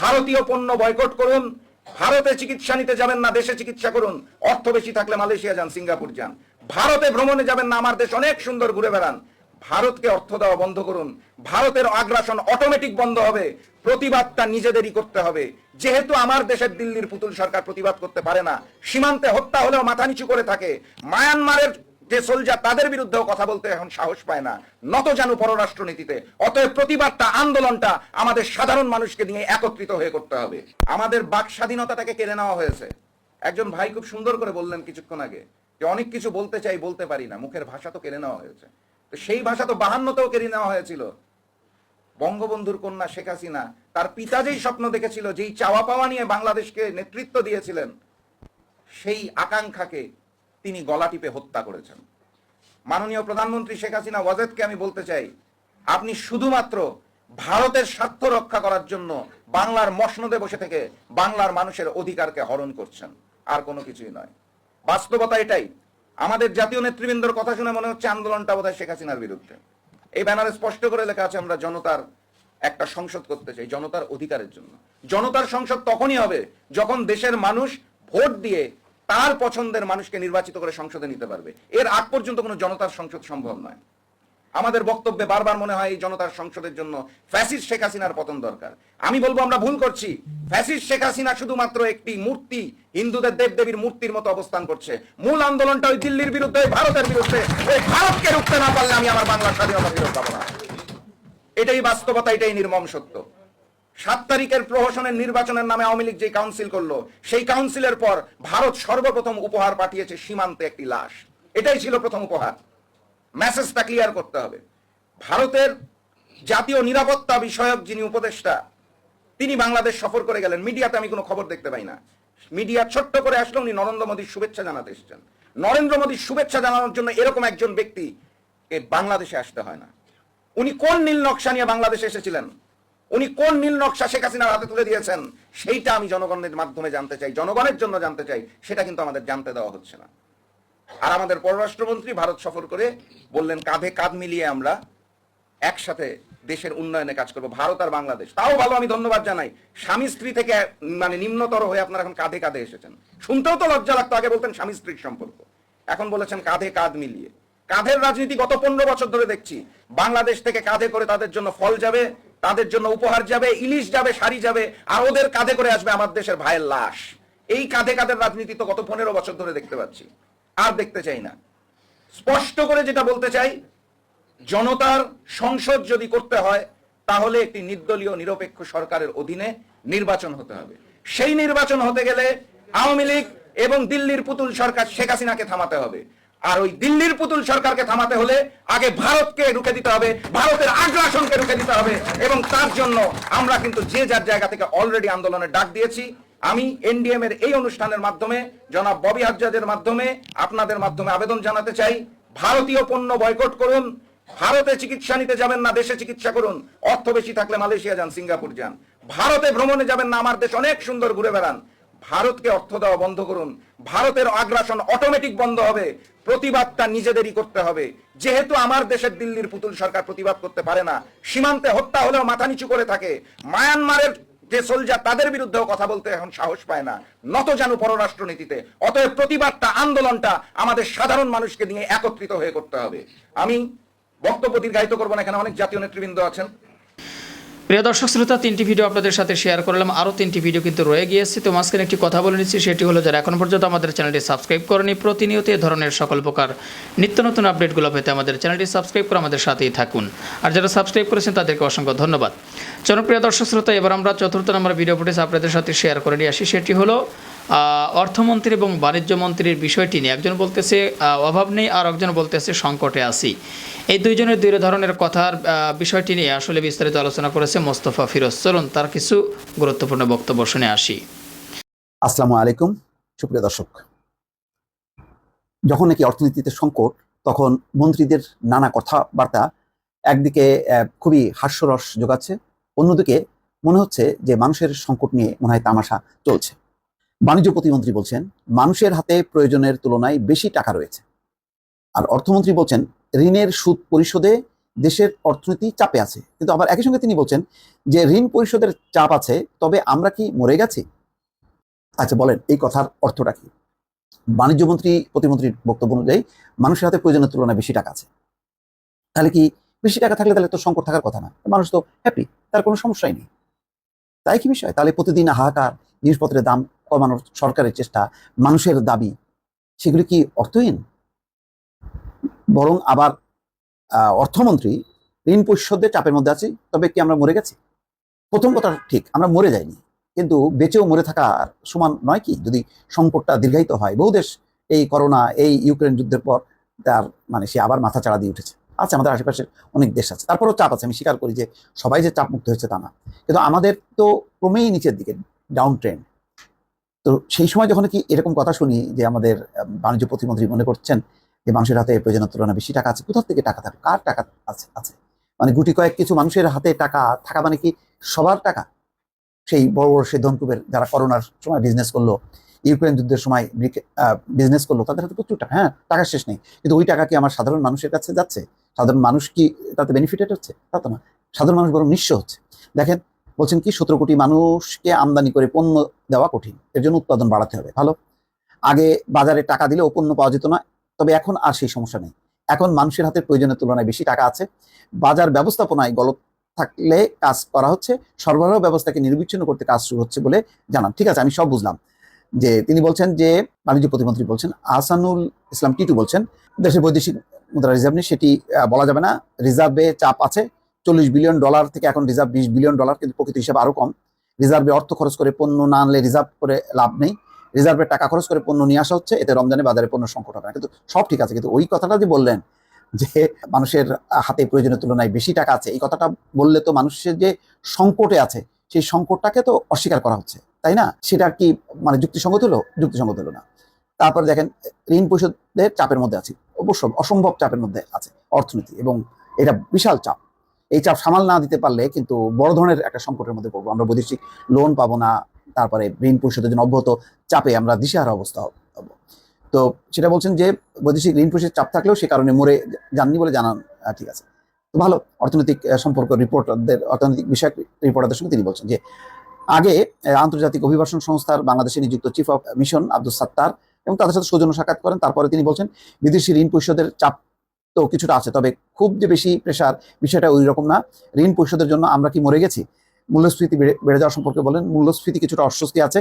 Speaker 2: ভারতীয় পণ্য বয়কট করুন ভারতে চিকিৎসা নিতে যাবেন না, দেশে চিকিৎসা করুন। অর্থ বেশি থাকলে মালয়েশিয়া যান, সিঙ্গাপুর যান। ভারতে ভ্রমণে যাবেন না, আমার দেশ অনেক সুন্দর ঘুরে বেড়ান। ভারতকে অর্থ দেওয়া বন্ধ করুন। ভারতের আগ্রাসন অটোমেটিক বন্ধ হবে। প্রতিবাদটা নিজেদেরই করতে হবে। যেহেতু আমার দেশের দিল্লির পুতুল সরকার প্রতিবাদ করতে পারে না, সীমান্তে হত্যা হলেও মাথা নিচু করে থাকে। মায়ানমারের যে সোলজার তাদের বিরুদ্ধেও কথা বলতে এখন সাহস পায় না। নত জানু পররাষ্ট্র নীতিতে অতএব প্রতিবাদটা, আন্দোলনটা আমাদের সাধারণ মানুষকে নিয়ে একত্রিত হয়ে করতে হবে। আমাদের বাক স্বাধীনতাটাকে কেড়ে নেওয়া হয়েছে। একজন ভাই খুব সুন্দর করে বললেন কিছুক্ষণ আগে যে, অনেক কিছু বলতে চাই, বলতে পারি না। মুখের ভাষা তো কেড়ে নেওয়া হয়েছে। তো সেই ভাষা তো বাহান্নতেও কেড়ে নেওয়া হয়েছিল। বঙ্গবন্ধুর কন্যা শেখ হাসিনা তার পিতা যেই স্বপ্ন দেখেছিল, যেই চাওয়া পাওয়া নিয়ে বাংলাদেশকে নেতৃত্ব দিয়েছিলেন, সেই আকাঙ্ক্ষাকে তিনি গলা টিপে হত্যা করেছেন। মাননীয় প্রধানমন্ত্রী শেখ হাসিনা, ওয়াজেদকে আমি বলতে চাই, আপনি শুধুমাত্র ভারতের স্বার্থ রক্ষা করার জন্য বাংলার মসনদে বসে থেকে বাংলার মানুষের অধিকারকে হরণ করছেন, আর কোনো কিছুই নয়। বাস্তবতা এটাই, আমাদের জাতীয় নেতৃবৃন্দর কথা শুনে মনে হচ্ছে আন্দোলনটা বোধহয় শেখ হাসিনার বিরুদ্ধে। এই ব্যানারে স্পষ্ট করে লেখা আছে, আমরা জনতার একটা সংসদ করতে চাই, জনতার অধিকারের জন্য। জনতার সংসদ তখনই হবে যখন দেশের মানুষ ভোট দিয়ে তার পছন্দের মানুষকে নির্বাচিত করে সংসদে নিতে পারবে। এর আগ পর্যন্ত কোনো জনতার সংসদ সম্ভব নয়। আমাদের বক্তব্যে বারবার মনে হয় এই জনতার সংসদের জন্য ফ্যাসিস শেখ হাসিনার পতন দরকার। আমি বলব আমরা ভুল করছি। ফ্যাসিস শেখ হাসিনা শুধুমাত্র একটি মূর্তি, হিন্দুদের দেবদেবীর মূর্তির মতো অবস্থান করছে। মূল আন্দোলনটা ওই দিল্লির বিরুদ্ধে, ওই ভারতের বিরুদ্ধে। ওই ভারতকে রুখতে না পারলে আমি আমার বাংলার স্বাধীনতা ফেরত পাবো না এটাই বাস্তবতা, এটাই নির্মম সত্য। সাত তারিখের প্রহসনের নির্বাচনের নামে আওয়ামী লীগ যে কাউন্সিল করল, সেই কাউন্সিলের পর ভারত সর্বপ্রথম উপহার পাঠিয়েছে সীমান্তে একটি লাশ। এটাই ছিল প্রথম উপহার। মেসেজটা ক্লিয়ার করতে হবে। ভারতের জাতীয় নিরাপত্তা বিষয়ক যিনি উপদেষ্টা, তিনি বাংলাদেশ সফর করে গেলেন। মিডিয়াতে আমি কোনো খবর দেখতে পাই না। মিডিয়া ছোট্ট করে আসলে উনি নরেন্দ্র মোদীর শুভেচ্ছা জানাতে এসেছেন। নরেন্দ্র মোদীর শুভেচ্ছা জানানোর জন্য এরকম একজন ব্যক্তি বাংলাদেশে আসতে হয় না। উনি কোন নীল নকশা নিয়ে বাংলাদেশে এসেছিলেন? উনি কোন নীল নকশা শেখ হাসিনার হাতে তুলে দিয়েছেন? সেইটা আমি জনগণের মাধ্যমে জানতে চাই, জনগণের জন্য জানতে চাই, সেটা কিন্তু আমাদের জানতে দেওয়া হচ্ছে না। আর আমাদের পররাষ্ট্রমন্ত্রী ভারত সফর করে বললেন, কাঁধে কাঁধ মিলিয়ে আমরা একসাথে দেশের উন্নয়নে কাজ করব, ভারত আর বাংলাদেশ। তাও ভালো, আমি ধন্যবাদ জানাই। স্বামী স্ত্রী থেকে মানে নিম্নতর হয়ে আপনারা এখন কাঁধে কাঁধে এসেছেন। শুনতেও তো লজ্জা লাগতো, আগে বলতেন স্বামী স্ত্রীর সম্পর্ক। এখন বলেছেন, কাঁধে কাঁধ মিলিয়ে। কাঁধের রাজনীতি গত পনেরো বছর ধরে দেখছি। বাংলাদেশ থেকে কাঁধে করে তাদের জন্য ফল যাবে তাদের জন্য উপহার যাবে, ইলিশ যাবে, শাড়ি যাবে, আর ওদের কাঁধে করে আসবে আমার দেশের ভাইয়ের লাশ। এই কাঁধে কাঁধের রাজনীতি তো গত পনেরো বছর ধরে দেখতে পাচ্ছি। আর দেখতে চাই না। স্পষ্ট করে যেটা বলতে চাই, জনতার সংসদ যদি করতে হয়, তাহলে একটি নির্দলীয়, নিরপেক্ষ সরকারের অধীনে নির্বাচন হতে হবে। সেই নির্বাচন হতে গেলে আওয়ামী লীগ এবং দিল্লির পুতুল সরকার শেখ হাসিনাকে থামাতে হবে। আর ওই দিল্লির পুতুল সরকারকে থামাতে হলে আগে ভারতকে রুখে দিতে হবে, ভারতের আগ্রাসনকে রুখে দিতে হবে এবং তার জন্য আমরা কিন্তু যে যার জায়গা থেকে অলরেডি আন্দোলনের ডাক দিয়েছি, আমি এনডিএম এর এই অনুষ্ঠানের মাধ্যমে, জনাব ববি হাজ্জাজের মাধ্যমে, আপনাদের মাধ্যমে আবেদন জানাতে চাই, ভারতীয় পণ্য বয়কট করুন, ভারতে চিকিৎসা নিতে যাবেন না, দেশে চিকিৎসা করুন, অর্থ বেশি থাকলে মালয়েশিয়া যান, সিঙ্গাপুর যান, ভারতে ভ্রমণে যাবেন না, আমার দেশ অনেক সুন্দর, ঘুরে বেড়ান ভারতকে অর্থ দেওয়া বন্ধ করুন। ভারতের আগ্রাসন অটোমেটিক বন্ধ হবে। প্রতিবাদটা নিজেদেরই করতে হবে। যেহেতু আমার দেশের দিল্লির পুতুল সরকার প্রতিবাদ করতে পারে না, সীমান্তে হত্যা হলেও মাথা নিচু করে থাকে। মায়ানমারের যে সোলজার তাদের বিরুদ্ধেও কথা বলতে এখন সাহস পায় না। নত জানু পররাষ্ট্র নীতিতে অতএব প্রতিবাদটা, আন্দোলনটা আমাদের সাধারণ মানুষকে নিয়ে একত্রিত হয়ে করতে হবে। আমি বক্তব্য দীর্ঘায়িত করব না, এখানে অনেক জাতীয় নেতৃবৃন্দ আছেন।
Speaker 6: প্রিয় দর্শক শ্রোতা, তিনটি ভিডিও আপনাদের সাথে শেয়ার করলাম। আরও তিনটি ভিডিও কিন্তু রয়ে গিয়েছে। তো মাঝখানে একটি কথা বলে নিচ্ছি, সেটি হলো যারা এখন পর্যন্ত আমাদের চ্যানেলটি সাবস্ক্রাইব করেনি, প্রতিনিয়ত এ ধরনের সকল প্রকার নিত্য নতুন আপডেটগুলো পেতে আমাদের চ্যানেলটি সাবস্ক্রাইব করে আমাদের সাথেই থাকুন। আর যারা সাবস্ক্রাইব করেছেন, তাদেরকে অসংখ্য ধন্যবাদ। জনপ্রিয় দর্শক শ্রোতা, এবার আমরা চতুর্থ নম্বর ভিডিও ফুটেজ আপনাদের সাথে শেয়ার করে নিয়ে আসি। সেটি হলো অর্থমন্ত্রী এবং বাণিজ্য মন্ত্রীর বিষয়টি নিয়ে একজন বলতেছে অভাব নেই, আর একজন বলতেছে, সংকটে আছি। এই দুইজনের দুই ধরনের কথার বিষয়টি নিয়ে আসলে বিস্তারিত আলোচনা করেছে মোস্তফা ফিরোজ। চলুন, তার কিছু গুরুত্বপূর্ণ বক্তব্য শুনে আসি।
Speaker 5: আসসালামু আলাইকুম, সুপ্রিয় দর্শক। যখন নাকি অর্থনীতিতে সংকট, তখন মন্ত্রীদের নানা কথাবার্তা একদিকে খুবই হাস্যরস যোগাচ্ছে, অন্যদিকে মনে হচ্ছে যে মানুষের সংকট নিয়ে মনে হয় তামাশা চলছে। বাণিজ্য প্রতিমন্ত্রী বলছেন, মানুষের হাতে প্রয়োজনের তুলনায় বেশি টাকা রয়েছে। আর অর্থমন্ত্রী বলছেন, ঋণের সুদ পরিশোধে দেশের অর্থনীতি চাপে আছে। কিন্তু আবার একই সঙ্গে তিনি বলছেন যে, ঋণ পরিশোধের চাপ আছে, তবে আমরা কি মরে গেছি? আচ্ছা বলেন, এই কথার অর্থটা কি? বাণিজ্য মন্ত্রী, প্রতিমন্ত্রীর বক্তব্য অনুযায়ী, মানুষের হাতে প্রয়োজনের তুলনায় বেশি টাকা আছে। তাহলে কি বেশি টাকা থাকলে তাহলে তো সংকট থাকার কথা না? মানুষ তো হ্যাপি তার কোনো সমস্যাই নেই। তাই কি বিষয়? তাহলে প্রতিদিন হাহাকার, জিনিসপত্রের দাম কমানোর সরকারের চেষ্টা, মানুষের দাবি, সেগুলি কি অর্থহীন? বরং আবার অর্থমন্ত্রী ঋণ পরিশোধের চাপের মধ্যে আছি, তবে কি আমরা মরে গেছি? প্রথম কথা ঠিক, আমরা মরে যাইনি। কিন্তু বেঁচেও মরে থাকার সমান নয় কি? যদি সংকটটা দীর্ঘায়িত হয়, বহু দেশ এই করোনা, এই ইউক্রেন যুদ্ধের পর তার মানে সে আবার মাথা চাড়া দিয়ে উঠেছে। আছে, আমাদের আশেপাশে অনেক দেশ আছে। তারপরেও চাপ আছে, আমি স্বীকার করি যে সবাই যে চাপ মুক্ত হয়েছে তা না। কিন্তু আমাদের তো ক্রমেই নিচের দিকে ডাউন ট্রেন্ড তো সেই সময় যখন কি এরকম কথা শুনি যে আমাদের বাণিজ্য প্রতিমন্ত্রী মনে করছেন যে মানুষের হাতে প্রয়োজনের তুলনায় বেশি টাকা আছে, কোথা থেকে টাকা থাকে কার টাকা আছে আছে? মানে গুটি কয়েক কিছু মানুষের হাতে টাকা থাকা মানে কি সবার টাকা? সেই বড় বড় সেই ধনকুবের যারা করোনার সময় বিজনেস করল, ইউক্রেন যুদ্ধের সময় বিজনেস করল, তাদের হাতে প্রচুর টাকা। হ্যাঁ টাকা শেষ নেই। কিন্তু ওই টাকা কি আমার সাধারণ মানুষের কাছে যাচ্ছে? সাধারণ মানুষ কি তাতে বেনিফিটেড হচ্ছে? তা তো না। সাধারণ মানুষ বরং নিঃস্ব হচ্ছে। দেখেন বলছেন কি, সতেরো কোটি মানুষকে আমদানি করে পণ্য দেওয়া কঠিন। এর জন্য উৎপাদন বাড়াতে হবে। ভালো? আগে বাজারে টাকা দিলে ও পণ্য পাওয়া যেত না, তবে এখন আর সেই সমস্যা নেই। এখন মানুষের হাতে প্রয়োজনের তুলনায় বেশি টাকা আছে। বাজার ব্যবস্থাপনায় গলত থাকলে কাজ করা হচ্ছে, সরবরাহ ব্যবস্থাকে নির্বিচ্ছিন্ন করতে কাজ শুরু হচ্ছে বলে জানান। ঠিক আছে, আমি সব বুঝলাম। যে তিনি বলছেন যে, বাণিজ্য প্রতিমন্ত্রী বলছেন, আহসানুল ইসলাম টিটু বলছেন, দেশের বৈদেশিক মুদ্রা রিজার্ভ নেই, সেটি বলা যাবে না। রিজার্ভে চাপ আছে চল্লিশ বিলিয়ন ডলার থেকে এখন রিজার্ভ বিশ বিলিয়ন ডলার, কিন্তু প্রকৃত হিসাবে আরও কম। রিজার্ভে অর্থ খরচ করে পণ্য না আনলে রিজার্ভ করে লাভ নেই। রিজার্ভের টাকা খরচ করে পণ্য নিয়ে আসা হচ্ছে, এতে রমজানে বাজারে পণ্য সংকট হবে না। কিন্তু সব ঠিক আছে, কিন্তু ওই কথাটা যে বললেন, যে মানুষের হাতে প্রয়োজনের তুলনায় বেশি টাকা আছে, এই কথাটা বললে তো মানুষের যে সংকটে আছে, সেই সংকটটাকে তো অস্বীকার করা হচ্ছে, তাই না? সেটা কি মানে যুক্তিসঙ্গত হলো? যুক্তিসঙ্গত হলো না। তারপরে দেখেন, ঋণ পরিশোধের চাপের মধ্যে আছি, অবশ্য অসম্ভব চাপের মধ্যে আছে অর্থনীতি, এবং এটা বিশাল চাপ। এই চাপ সামাল না দিতে পারলে কিন্তু বড় ধরনের একটা সংকটের মধ্যে পড়ব। আমরা বৈদেশিক লোন পাবো না, তারপরে ঋণ পরিশোধের জন্য অব্যাহত চাপে আমরা দিশেহারা অবস্থা হব। তো সেটা বলছেন যে বৈদেশিক ঋণ পরিশোধের চাপ থাকলেও সে কারণে মরে যাননি বলে জানান ঠিক আছে। তো ভালো, অর্থনৈতিক সম্পর্ক রিপোর্টারদের অর্থনৈতিক বিষয়ক রিপোর্টারদের সঙ্গে তিনি বলছেন যে আগে আন্তর্জাতিক অভিবাসন সংস্থার বাংলাদেশে নিযুক্ত chief of mission Abdul Sattar এবং তাদের সাথে সৌজন্য সাক্ষাৎ করেন। তারপরে তিনি বলছেন, বিদেশি ঋণ পরিশোধের চাপ তো কিছুটা আছে। তবে খুব যে বেশি প্রেশার বিষয়টা ওই রকম না। ঋণ পরিশোধের জন্য আমরা কি মরে গেছি? মূল্যস্ফীতি বেড়ে বেড়ে যাওয়া সম্পর্কে বলেন। মূল্যস্ফীতি কিছুটা অস্বস্তি আছে।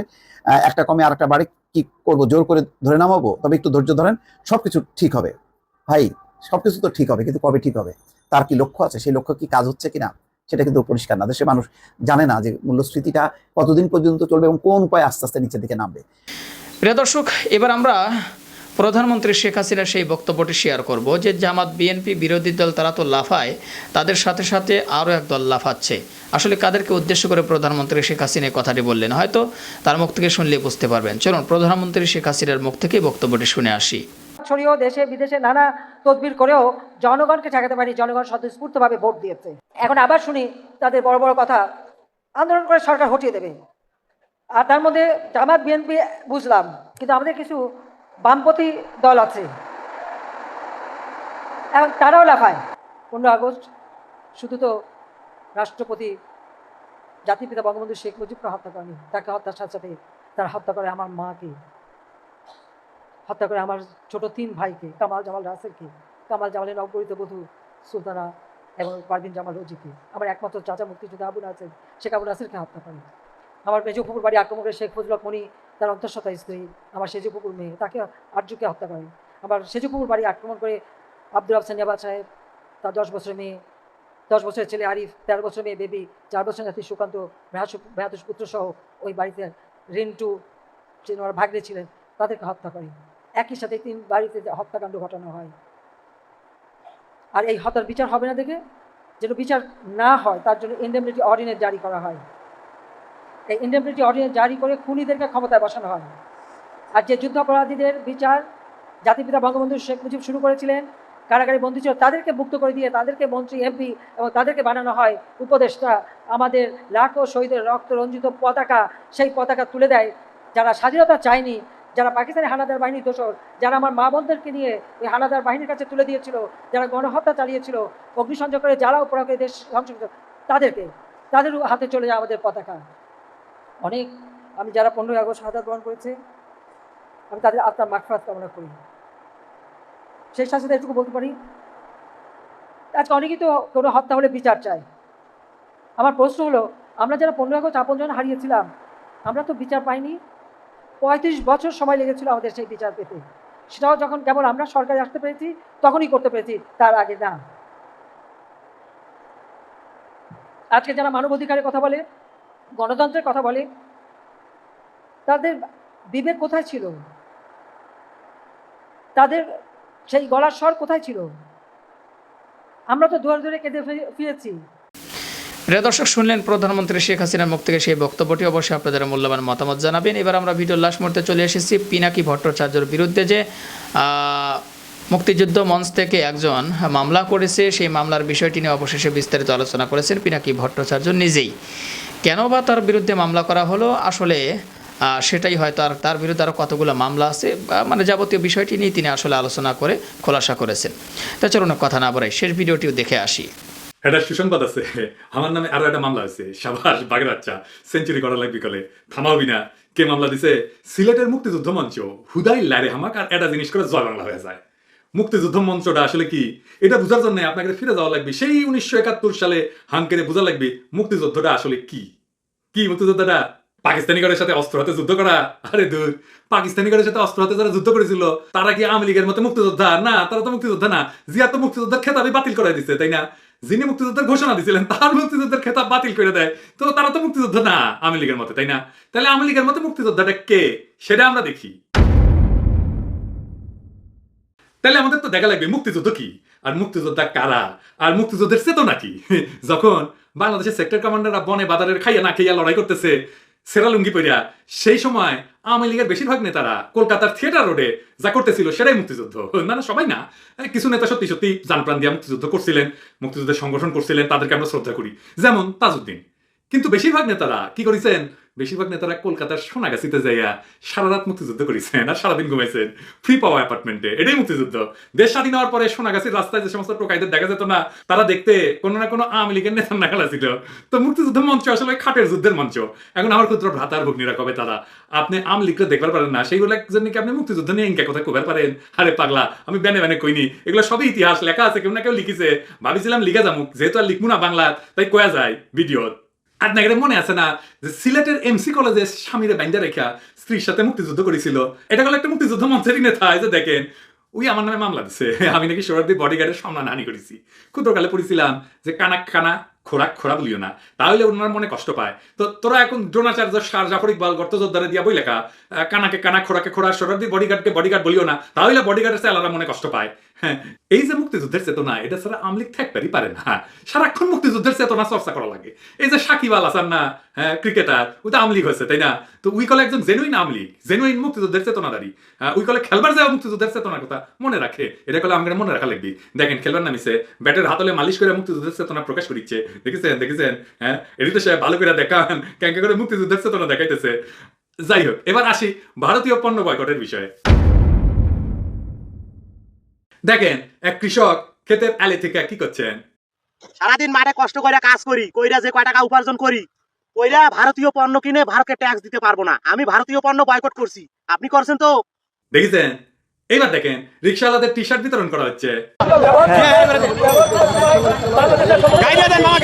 Speaker 5: একটা কমে আর একটা বাড়ি, কি করব? জোর করে ধরে নামাবো? তবে একটু ধৈর্য ধরেন, সবকিছু ঠিক হবে। ভাই, সবকিছু তো ঠিক হবে, কিন্তু কবে ঠিক হবে? তার কি লক্ষ্য আছে? সেই লক্ষ্য কি কাজ হচ্ছে কিনা? সেটা কিন্তু পরিষ্কার না। দেশের মানুষ জানে না যে মূল্যস্ফীতিটা কতদিন পর্যন্ত চলবে এবং কোন উপায়ে আস্তে আস্তে নিচের দিকে নামবে।
Speaker 6: প্রিয় দর্শক, এবার আমরা প্রধানমন্ত্রী শেখ হাসিনার সেই বক্তব্যটি শেয়ার করব যে জামাত বিএনপি বিরোধী দল তারা তো লাফায়, তাদের সাথে সাথে আরও এক দল লাফাচ্ছে। আসলে কাদেরকে উদ্দেশ্য করে প্রধানমন্ত্রী শেখ হাসিনা কথাটি বললেন? হয়তো তার মুখ থেকে শুনলে বুঝতে পারবেন। চলুন, প্রধানমন্ত্রী শেখ হাসিনার মুখ থেকে বক্তব্যটি শুনে আসি।
Speaker 3: ছড়িয়েও দেশে, বিদেশে নানা তদবির করেও জনগণকে ঠেকাতে পারি জনগণ স্বতঃস্ফূর্তভাবে ভোট দিয়েছে। এখন আবার শুনি তাদের বড় বড় কথা, আন্দোলন করে সরকার হটিয়ে দেবে। আর তার মধ্যে জামাত বিএনপি বুঝলাম, কিন্তু আমাদের কিছু বামপন্থী দল আছে। এখন তারাও লাফায়। পনেরো আগস্ট, শুধু তো রাষ্ট্রপতি, জাতিপিতা বঙ্গবন্ধু শেখ মুজিবকে হত্যা করেনি, তাকে হত্যার সাথে সাথে তার হত্যা করে আমার মাকে, হত্যা করে আমার ছোট তিন ভাইকে, কামাল জামাল রাসেলকে, কামাল জামালের নবগরিত বধূ সুলতানা এবং পারভিন জামাল রোজিকে, আমার একমাত্র চাচা মুক্তিযোদ্ধা আবুল নাসের শেখ আবুল নাসেরকে হত্যা করে। আমার মেজু বাড়ি আক্রমণ করে শেখ ফজলক মণি তার অন্তঃসত্ত্বা স্ত্রী, আমার সেজু পুকুর মেয়ে, তাকে আর্যকে হত্যা করে। আবার সেজু পুকুর বাড়ি আক্রমণ করে আব্দুল আফসান জাবাদ সাহেব, তার দশ বছরের মেয়ে, দশ বছরের ছেলে আরিফ, তেরো বছরের মেয়ে বেবি, চার বছরের নাতি সুকান্ত ভ্রাতুষ পুত্র সহ ওই বাড়িতে রিন্টু ওনার ভাগ্নে ছিলেন, তাদেরকে হত্যা করে। একই সাথে তিন বাড়িতে হত্যাকাণ্ড ঘটানো হয়। আর এই হত্যার বিচার হবে না দেখে, যেন বিচার না হয়, তার জন্য ইন্ডেমনিটি অর্ডিনেন্স জারি করা হয়। এই ইন্ডেমনিটি অর্ডিনেন্স জারি করে খুনিদেরকে ক্ষমতায় বসানো হয়। আর যে যুদ্ধাপরাধীদের বিচার জাতিপিতা বঙ্গবন্ধু শেখ মুজিব শুরু করেছিলেন, কারাগারে বন্দী ছিল, তাদেরকে মুক্ত করে দিয়ে তাদেরকে মন্ত্রী এমপি এবং তাদেরকে বানানো হয়। উপদেষ্টা আমাদের লাখো শহীদের রক্ত রঞ্জিত পতাকা, সেই পতাকা তুলে দেয়। যারা স্বাধীনতা চায়নি, যারা পাকিস্তানি হানাদার বাহিনীর দোষর, যারা আমার মা বোনদেরকে নিয়ে ওই হানাদার বাহিনীর কাছে তুলে দিয়েছিল, যারা গণহত্যা চালিয়েছিল অগ্নিসংযোগ করে যারা উপরাকে দেশ ধ্বংস তাদেরকে, তাদের হাতে চলে যায় আমাদের পতাকা। অনেক, আমি যারা পনেরোই আগস্ট শাহাদাত গ্রহণ করেছে, আমি তাদের আত্মার মাগফিরাত কামনা করি। সেই সাথে সাথে এটুকু বলতে পারি, আজকে অনেকেই তো কোনো হত্যা হলে বিচার চায়। আমার প্রশ্ন হলো, আমরা যারা পনেরো আগস্ট আপনজন হারিয়েছিলাম, আমরা তো বিচার পাইনি। পঁয়ত্রিশ বছর সময় লেগেছিল আমাদের সেই বিচার পেতে। সেটাও যখন কেবল আমরা সরকারে আসতে পেরেছি, তখনই করতে পেরেছি, তার আগে না। আজকে যারা মানবাধিকারের কথা বলে গণতন্ত্রের কথা বলে, তাদের বিবেক কোথায় ছিল? তাদের সেই গলার স্বর কোথায় ছিল? আমরা তো দুয়ার দুয়ারে কেঁদে ফিরেছি।
Speaker 6: প্রিয় দর্শক, শুনলেন প্রধানমন্ত্রী শেখ হাসিনার মুখ থেকে সেই বক্তব্যটি। অবশ্যই আপনাদের মূল্যবান মতামত জানাবেন। এবার আমরা ভিডিওর লাস্ট মুহূর্তে চলে এসেছি পিনাকি ভট্টাচার্যের বিরুদ্ধে যে মুক্তিযুদ্ধ মঞ্চ থেকে একজন মামলা করেছে। সেই মামলার বিষয়টি নিয়ে অবশেষে বিস্তারিত আলোচনা করেছেন পিনাকি ভট্টাচার্য নিজেই। কেন বা তার বিরুদ্ধে মামলা করা হলো? আসলে সেটাই হয়তো আর তার বিরুদ্ধে আরও কতগুলো মামলা আছে মানে যাবতীয় বিষয়টি নিয়ে তিনি আসলে আলোচনা করে খোলাসা করেছেন। তা চলুন কথা না বলাই শেষ ভিডিওটিও দেখে আসি।
Speaker 1: এটা সুসংবাদ আছে। আমার নামে আরও একটা মামলা হয়েছে। সাবাস বাগের বাচ্চা সেঞ্চুরি করা লাগবে কলে। থামাবি না কে মামলা দিছে? সিলেটের মুক্তিযুদ্ধ মঞ্চ, হুদাই লারে হামাক আর একটা জিনিস করে জয় বাংলা হয়ে যায়। মুক্তিযুদ্ধ মঞ্চটা আসলে কি? এটা বোঝার জন্য আপনাকে ফিরে যাওয়া লাগবে। সেই উনিশশো একাত্তর সালে হাঙ্কেরে বোঝা লাগবে মুক্তিযুদ্ধটা আসলে কি? কি মুক্তিযোদ্ধাটা? পাকিস্তানি গড়ের সাথে অস্ত্র হাতে যুদ্ধ করা? আরে দূর, পাকিস্তানি গড়ের সাথে অস্ত্র হাতে যারা যুদ্ধ করেছিল, তারা কি আওয়ামী লীগের মতো মুক্তিযোদ্ধা? না, তারা তো মুক্তিযোদ্ধা না। জিয়া তো মুক্তিযোদ্ধার খেতাবই বাতিল করে দিচ্ছে তাই না? যিনি মুক্তিযোদ্ধার ঘোষণা দিয়েছিলেন তার মুক্তিযোদ্ধার খেতাব বাতিল করে দেয়। তো তারা তো মুক্তিযোদ্ধা না, আওয়ামী লীগের মতো, তাই না? তাহলে আওয়ামী লীগের মতো মুক্তিযোদ্ধাটা কে? সেটা আমরা দেখি। তাহলে আমাদের তো দেখা লাগবে, মুক্তিযুদ্ধ কি? আর মুক্তিযোদ্ধা কারা? আর মুক্তিযুদ্ধের চেতনা কি যখন বাংলাদেশের সেক্টর কমান্ডাররা বনে বাজারের খাইয়া না খাইয়া লড়াই করতেছে সেরালুঙ্গি পইরা, সেই সময় আওয়ামী লীগের বেশিরভাগ নেতারা কলকাতার থিয়েটার রোডে যা করতেছিল সেটাই মুক্তিযুদ্ধ। না না, সবাই না। কিছু নেতা সত্যি সত্যি জানপ্রাণ দিয়া মুক্তিযুদ্ধ করছিলেন, মুক্তিযুদ্ধের সংগঠন করছিলেন, তাদেরকে আমরা শ্রদ্ধা করি। যেমন তাজউদ্দিন। কিন্তু বেশিরভাগ নেতারা কি করেছেন? বেশিরভাগ নেতারা কলকাতার সোনাগাছিতে যাইয়া সারা রাত মুক্তিযুদ্ধ করেছেন আর সারাদিন ঘুমাইছেন। ফ্রি পাওয়া অ্যাপার্টমেন্টে এটাই মুক্তিযুদ্ধ। দেশ স্বাধীন হওয়ার পরে সোনাগাছির রাস্তায় যে সমস্ত টোকাইদের দেখা যেত না, তারা দেখতে কোনো না কোনো আওয়ামী লীগের নেতার নাগালা ছিল। তো মুক্তিযুদ্ধ মঞ্চ আসলে খাটের যুদ্ধের মঞ্চ। এখন আমার ক্ষুদ্র ভ্রাতার ভগ্নীরা কবে তারা? আপনি আওয়ামী লীগকে দেখবার পারেন না। সেইগুলো জন্য কি আপনি মুক্তিযুদ্ধ নিয়ে ইনকা কথা কবার পারেন? আরে পাগলা, আমি বেনে বেনে কইনি। এগুলো সবই ইতিহাস, লেখা আছে, কেউ না কেউ লিখিছে। ভাবিছিলাম লিখা যামুক, যেহেতু আর লিখব না বাংলা, তাই কয়া যায় ভিডিও আপনাদের মনে আছে না যে সিলেটের এমসি কলেজে স্বামীরে বাইন্দা রেখা স্ত্রীর সাথে মুক্তিযুদ্ধ করেছিল? এটা হলো একটা মুক্তিযুদ্ধ মঞ্চেরই নেতা যে দেখেন। ওই আমার নামে মামলা দিছে। আমি নাকি সোহরাদি বডিগার্ডের সম্মান হানি করেছি। ক্ষুদ্রকালে পড়েছিলাম যে কানা কানা, খোরাক খোরা বলিও না। তাহলে ওনার মনে কষ্ট পায়। তো তোরা এখন দ্রোণাচার্য সার জাফর ইকবাল, গর্তযোদ্ধারে দিয়া বই লেখা কানাকে কানা, খোরাকে খোরা সরাদি বডিগার্ডকে বডিগার্ড বলিও না। তাহলে বডিগার্ডের স্যালারা মনে কষ্ট পায়। এই যে মুক্তিযুদ্ধের চেতনা এটা ছাড়া আমলিক থাকতেই পারে না। সারাক্ষণ মুক্তিযুদ্ধের চেতনা চর্চা করা লাগে। এই যে সাকিব আল না হ্যাঁ ক্রিকেটার ওই তো আমলিক হয়েছে তাই না? তো উই কলে একজন জেনুইন আমলিক জেনুইন মুক্তিযুদ্ধের চেতনাদারি আহ, উই কলে খেলবার যাওয়া মুক্তিযুদ্ধের চেতনার কথা মনে রাখে এটা কলে আমাকে মনে রাখা লাগবে। দেখেন খেলবার নামিছে ব্যাটের হাতলে মালিশ করে মুক্তিযুদ্ধের চেতনা প্রকাশ করিচ্ছে। দেখেছেন দেখেছেন? হ্যাঁ এটি তো সে ভালো করে দেখান ক্যাঙ্কে করে মুক্তিযুদ্ধের চেতনা দেখাইতেছে। যাই হোক এবার আসি ভারতীয় পণ্য বয়কটের বিষয়ে। দেখেন এক কৃষক ক্ষেতের আলে থেকে কি করছেন?
Speaker 9: সারাদিন মাঠে কষ্ট করে কাজ করি কইরা যে কয় টাকা উপার্জন করি কইরা ভারতীয় পণ্য কিনে ভারতকে ট্যাক্স দিতে পারব না। আমি ভারতীয় পণ্য বয়কট করছি। আপনি করছেন তো?
Speaker 1: দেখেছেন? এইবার দেখেন রিক্সাওয়ালাদের টি শার্ট বিতরণ করা হচ্ছে
Speaker 8: গাই দিয়ে দেন মামা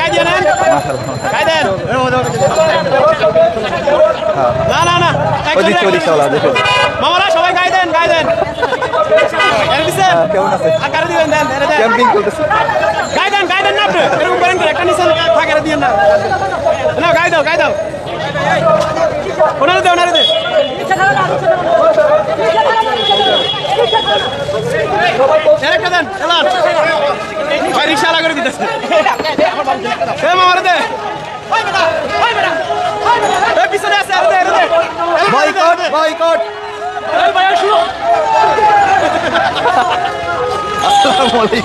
Speaker 8: ভাই রিক্সা আলা করে দিতেছে। এ মামারে দে। পিছনে আছে আরে দে আরে দে। Boycott boycott. এই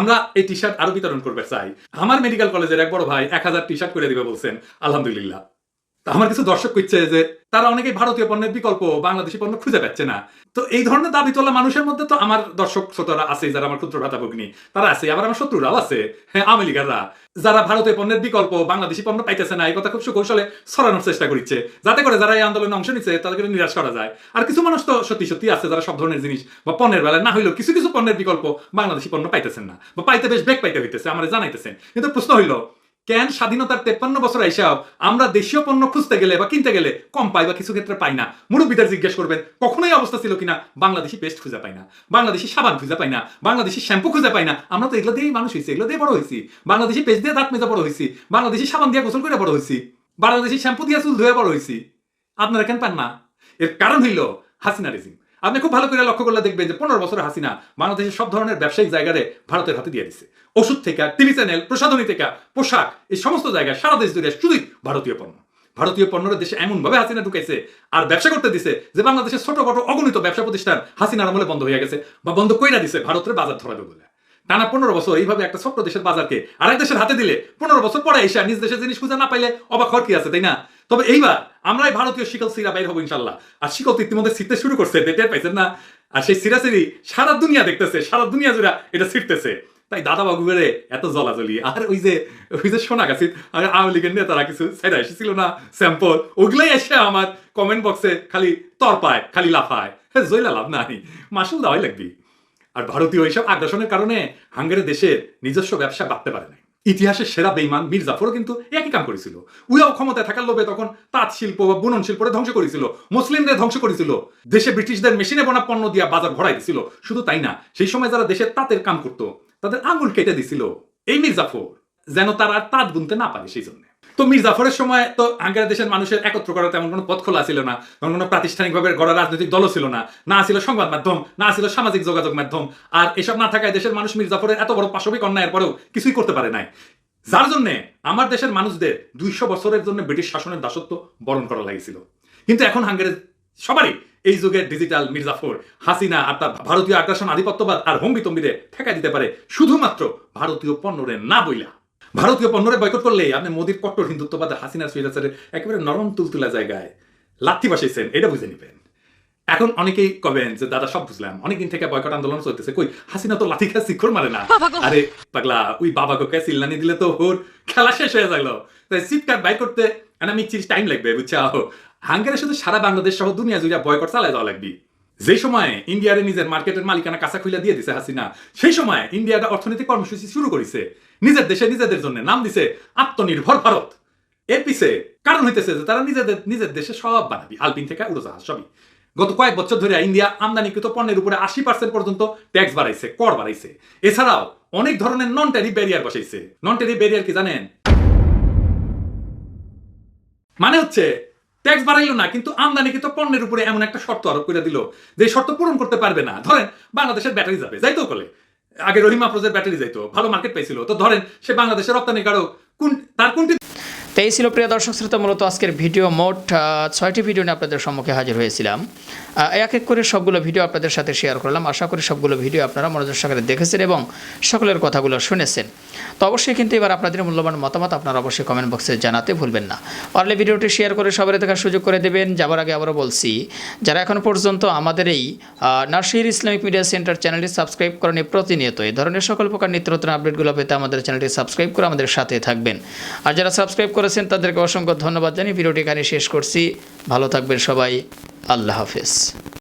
Speaker 1: আমরা এই টি শার্ট আরও বিতরণ করবে চাই। আমার মেডিকেল কলেজের এক বড় ভাই এক হাজার টি শার্ট করে দিবে বলছেন। আলহামদুলিল্লাহ। আমার কিছু দর্শক করছে যে, তারা অনেকেই ভারতীয় পণ্যের বিকল্প বাংলাদেশি পণ্য খুঁজে পাচ্ছে না। তো এই ধরনের দাবি তোলা মানুষের মধ্যে তো আমার দর্শক শ্রোতারা আছে যারা আমার ক্ষুদ্র ভাতা ভগ্নী। তারা আছে আবার আমার শত্রুরাও আছে। হ্যাঁ লীগাররা। যারা ভারতীয় পণ্যের বিকল্প বাংলাদেশি পণ্য পাইতেছে না, এই কথা খুব সুকৌশলে সরানোর চেষ্টা করছে যাতে করে যারা এই আন্দোলনে অংশ নিচ্ছে, তাদেরকে নিরাশ করা যায়। আর কিছু মানুষ তো সত্যি সত্যি আছে, যারা সব ধরনের জিনিস বা পণ্যের বেলায় না হইলেও কিছু কিছু পণ্যের বিকল্প বাংলাদেশি পণ্য পাইতেছেন না। বা পাইতে বেশ বেগ পাইতে হইতেছে, আমরা জানাইতেছেন। কিন্তু প্রশ্ন হইল কেন স্বাধীনতার তেপ্পান্ন বছর আইসাও আমরা দেশীয় পণ্য খুঁজতে গেলে বা কিনতে গেলে কম পাই বা কিছু ক্ষেত্রে পাই না? মুরব্বীদের জিজ্ঞেস করবেন, কখনোই অবস্থা ছিল কিনা? বাংলাদেশি পেস্ট খুঁজে পাই না। বাংলাদেশি সাবান খুঁজে পাই না। বাংলাদেশি শ্যাম্পু খুঁজে পাই না। আমরা তো এগুলো দিয়েই মানুষ হয়েছি এগুলো দিয়ে বড় হয়েছি বাংলাদেশি পেস্ট দিয়ে দাঁত মেজে বড় হয়েছি বাংলাদেশি সাবান দিয়ে গোসল করে বড় হয়েছি বাংলাদেশি শ্যাম্পু দিয়ে চুল ধুয়ে বড় হয়েছি আপনারা কেন পান না? এর কারণ হইল হাসিনা রেজিম আপনি খুব ভালো করে লক্ষ্য করলে দেখবেন যে পনেরো বছর হাসিনা বাংলাদেশের সব ধরনের ব্যবসায়িক জায়গায় ভারতের হাতে দিয়ে দিচ্ছে ওষুধ থেকে, টিভি চ্যানেল, প্রসাধনী থেকে, পোশাক, এই সমস্ত জায়গায় সারা দেশ জুড়ে শুধুই ভারতীয় পণ্য। ভারতীয় পণ্যরা দেশে এমন ভাবে হাসিনা ঢুকাইছে আর ব্যবসা করতে দিছে যে বাংলাদেশের ছোটখাটো অগণিত ব্যবসা প্রতিষ্ঠান হাসিনার আমলে বন্ধ হয়ে গেছে বা বন্ধ কইরা দিছে ভারতের বাজার ধরাবে বলে। টানা পনেরো বছর এইভাবে একটা ছোট্ট দেশের বাজারকে আরেক দেশের হাতে দিলে পনেরো বছর পরে এসে নিজ দেশের জিনিস খুঁজে না পাইলে অবাক হওয়ার কি আছে, তাই না? তবে এইবার আমরাই ভারতীয় শিকল সিরা বাইর হব ইনশাল্লাহ। আর শিকল তো ইতিমধ্যে ছিটতে শুরু করছে টের পাইছেন না? আর সেই সিরাসিরি সারা দুনিয়া দেখতেছে, সারা দুনিয়া জুড়ে এটা ছিটতেছে তাই দাদা বাবু বেড়ে এত জলাজলি। আর ওই যে ওই যে সোনা গাছি আর আওয়ামী লীগের নেতারা কিছু সাইডা এসেছিল না? স্যাম্পল, ওগুলাই এসে আমার কমেন্ট বক্সে খালি তরপায়, খালি লাফায়। হ্যাঁ জয়লা লাভ নাই। মাসুল দেওয়াই লাগবি। আর ভারতীয় এইসব আগ্রাসনের কারণে হাঙ্গেরি দেশের নিজস্ব ব্যবসা বাড়তে পারে নাই। ইতিহাসের সেরা বেইমান মীর জাফরও কিন্তু একই কাম করেছিল। উইয়াও ক্ষমতায় থাকার লোভে তখন তাঁত শিল্প বা বুনন শিল্পরে ধ্বংস করেছিল মুসলিমদের ধ্বংস করেছিল। দেশে ব্রিটিশদের মেশিনে বোনা পণ্য দিয়া বাজার ভরাই দিছিল, শুধু তাই না, সেই সময় যারা দেশে তাঁতের কাম করত, তাদের আঙুল কেটে দিছিল। এই মীর জাফর যেন তারা আর তাঁত বুনতে না পারে সেই জন্য। তো মীর জাফরের সময় তো হাঙ্গেরি দেশের মানুষের একত্র করার তেমন কোনো পথ খোলা ছিল না, তেমন কোনো প্রাতিষ্ঠানিকভাবে গড়া রাজনৈতিক দলও ছিল না। না ছিল সংবাদ মাধ্যম, না ছিল সামাজিক যোগাযোগ মাধ্যম। আর এসব না থাকায় দেশের মানুষ মীর জাফরের এত বড় পাশবিক অন্যায়ের পরেও কিছুই করতে পারে নাই। যার জন্য আমার দেশের মানুষদের দুইশো বছরের জন্য ব্রিটিশ শাসনের দাসত্ব বরণ করা লাগিয়েছিল। কিন্তু এখন হাঙ্গেরির সবারই এই যুগে ডিজিটাল মির্জাফর, হাসিনা আর তার ভারতীয় আগ্রাসন, আধিপত্যবাদ আর হম্বি তম্বিরে ঠেকা দিতে পারে শুধুমাত্র ভারতীয় পণ্যরে না বইলা। ভারতীয় পণ্যরে বয়কট করলে আপনি মোদীর কট্টর হিন্দুত্ববাদ হাসিনা সুইদাসের একেবারে নরম তুলতুলা জায়গায় লাথি বাসাইছেন এটা বুঝে নিবেন। এখন অনেকেই কবেন যে দাদা সব বুঝলাম। অনেকদিন থেকে বয়কট আন্দোলন চলতেছে। কই হাসিনা তো লাথি খেয়ে শিক্ষর মারে না। আরে পাগলা ওই বাবা গোকে চিল্লানি দিলে তো ওর খেলা শেষ হয়ে গেল তাই চিৎকার বাই করতে আমি চিজ টাইম লাগবে বুঝছ হাঙ্গেরে শুধু সারা বাংলাদেশ সহ দুনিয়া জুড়ে বয়কট চালায় যাওয়া লাগবে। যে সময় ইন্ডিয়ারে নিজের মার্কেটের মালিকানা কাঁচা খুলে দিয়ে দিছে হাসিনা, সেই সময় ইন্ডিয়াটা অর্থনৈতিক কর্মসূচি শুরু করেছে। নিজের দেশে নিজেদের জন্য নাম দিছে আত্মনির্ভর ভারত। এর পিছে কারণ হইতেছে যে তারা নিজেদের নিজের দেশে সব বানাবি, আলপিন থেকে উড়োজাহাজ সবই। গত কয়েক বছর ধরে ইন্ডিয়া আমদানিকৃত পণ্যের উপরে আশি পার্সেন্ট পর্যন্ত ট্যাক্স বাড়াইছে, কর বাড়াইছে। এছাড়াও অনেক ধরনের নন ট্যারিফ ব্যারিয়ার বসাইছে। নন ট্যারিফ ব্যারিয়ার কি জানেন? মানে হচ্ছে ট্যাক্স বাড়াইলো না, কিন্তু আমদানিকৃত পণ্যের উপরে এমন একটা শর্ত আরোপ করে দিল যে শর্ত পূরণ করতে পারবে না। ধরেন, বাংলাদেশের ব্যাটারি যাবে, যাইতো কলে। আগে রহিম আফরোজের ব্যাটারি যাইতো, ভালো মার্কেট পাইছিল। তো ধরেন, সে বাংলাদেশের রপ্তানিকারক কোন, তার কোনটি
Speaker 6: তো এই ছিল প্রিয় দর্শক শ্রোতা, মূলত আজকের ভিডিও মোট ছয়টি ভিডিও নিয়ে আপনাদের সম্মুখে হাজির হয়েছিলাম। এক এক করে সবগুলো ভিডিও আপনাদের সাথে শেয়ার করলাম। আশা করি সবগুলো ভিডিও আপনারা মনোযোগ সহকারে দেখেছেন এবং সকলের কথাগুলো শুনেছেন। তো অবশ্যই কিন্তু এবার আপনাদের মূল্যবান মতামত আপনারা অবশ্যই কমেন্ট বক্সে জানাতে ভুলবেন না। পারলে ভিডিওটি শেয়ার করে সবাই দেখার সুযোগ করে দেবেন। যাবার আগে আবারও বলছি, যারা এখন পর্যন্ত আমাদের এই নার্সির ইসলামিক মিডিয়া সেন্টার চ্যানেলটি সাবস্ক্রাইব করেন প্রতিনিয়ত এই ধরনের সকল প্রকার নিত্য নতুন আপডেটগুলো পেতে আমাদের চ্যানেলটি সাবস্ক্রাইব করে আমাদের সাথে থাকবেন। আর যারা সাবস্ক্রাইব করেছেন, তাদেরকে অসংখ্য ধন্যবাদ জানিয়ে ভিডিওটি এখানে শেষ করছি। ভালো থাকবেন সবাই। আল্লাহ হাফেজ।